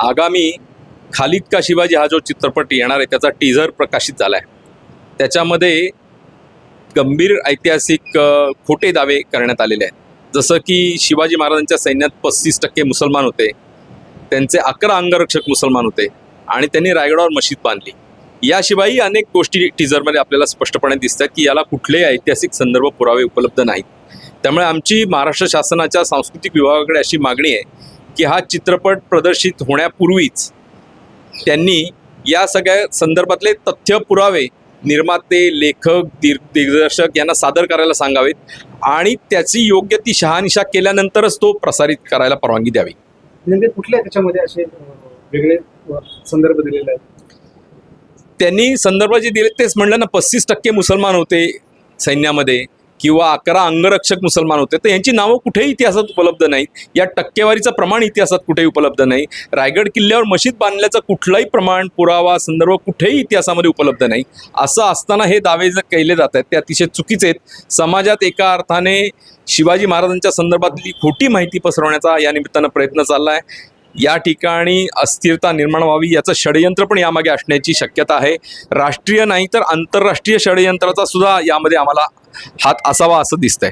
आगामी खालिद का शिवाजी हा जो चित्रपट येणार आहे त्याचा टीझर प्रकाशित झाला आहे त्याच्यामध्ये गंभीर ऐतिहासिक खोटे दावे करण्यात आलेले आहेत. जसं की शिवाजी महाराजांच्या सैन्यात पस्तीस टक्के मुसलमान होते. त्यांचे अकरा अंगरक्षक मुसलमान होते आणि त्यांनी रायगडावर मशीद बांधली. याशिवायही अनेक गोष्टी टीझरमध्ये आपल्याला स्पष्टपणे दिसतात की याला कुठलेही ऐतिहासिक संदर्भ पुरावे उपलब्ध नाहीत. त्यामुळे आमची महाराष्ट्र शासनाच्या सांस्कृतिक विभागाकडे अशी मागणी आहे की हा चित्रपट प्रदर्शित होण्यापूर्वीच त्यांनी या सगळ्या संदर्भातले तथ्य पुरावे निर्माते लेखक दिर दिग्दर्शक यांना सादर करायला सांगावेत आणि त्याची योग्य ती शहानिशा केल्यानंतरच तो प्रसारित करायला परवानगी द्यावी. नेमके कुठल्या त्याच्यामध्ये असे वेगळे संदर्भ दिलेले आहेत? त्यांनी संदर्भ जे दिले तेच म्हणलं ना पस्तीस टक्के मुसलमान होते सैन्यामध्ये. किंवा अकरा अंगरक्षक मुसलमान होते तर यांची नावं कुठेही इतिहासात उपलब्ध नाहीत. या टक्केवारीचं प्रमाण इतिहासात कुठेही उपलब्ध नाही. रायगड किल्ल्यावर मशीद बांधल्याचं कुठलाही प्रमाण पुरावा संदर्भ कुठेही इतिहासामध्ये उपलब्ध नाही. असं असताना हे दावे जे केले जात आहेत ते अतिशय चुकीचे आहेत. समाजात एका अर्थाने शिवाजी महाराजांच्या संदर्भातली खोटी माहिती पसरवण्याचा या निमित्तानं प्रयत्न चालला आहे या ठिकाणी अस्थिरता निर्माण व्हावी याचं षडयंत्र पण यामागे असण्याची शक्यता आहे. राष्ट्रीय नाही तर आंतरराष्ट्रीय षडयंत्राचा सुद्धा यामध्ये आम्हाला हात असावा असं दिसतंय.